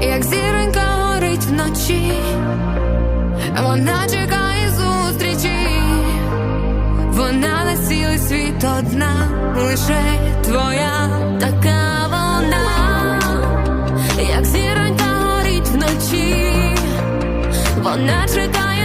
як зіронька горить вночі, вона чекає зустрічі, вона на цілий світ одна, лише твоя така вона, як зіронька горить вночі, вона чекає.